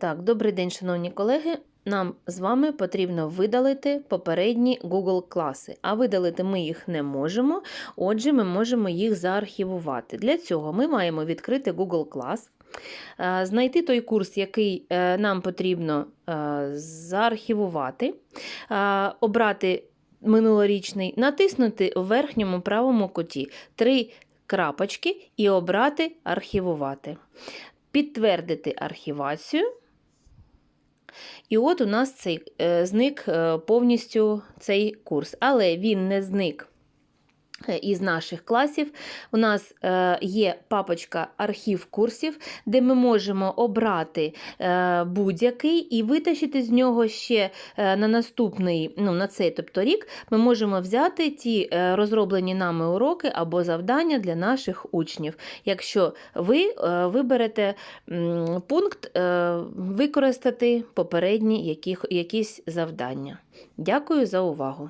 Так, добрий день, шановні колеги. Нам з вами потрібно видалити попередні Google класи, а видалити ми їх не можемо, отже, ми можемо їх заархівувати. Для цього ми маємо відкрити Google клас, е, знайти той курс, який е, нам потрібно е, заархівувати, обрати минулорічний, натиснути в верхньому правому куті три крапочки і обрати архівувати. Підтвердити архівацію. І от у нас цей е, зник е, повністю цей курс. Але він не зник із наших класів. У нас е, є папочка архів курсів, де ми можемо обрати е, будь-який і витащити з нього ще е, на наступний, ну, на цей тобто рік, ми можемо взяти ті е, розроблені нами уроки або завдання для наших учнів. Якщо ви е, виберете пункт е, використати попередні якісь завдання. Дякую за увагу!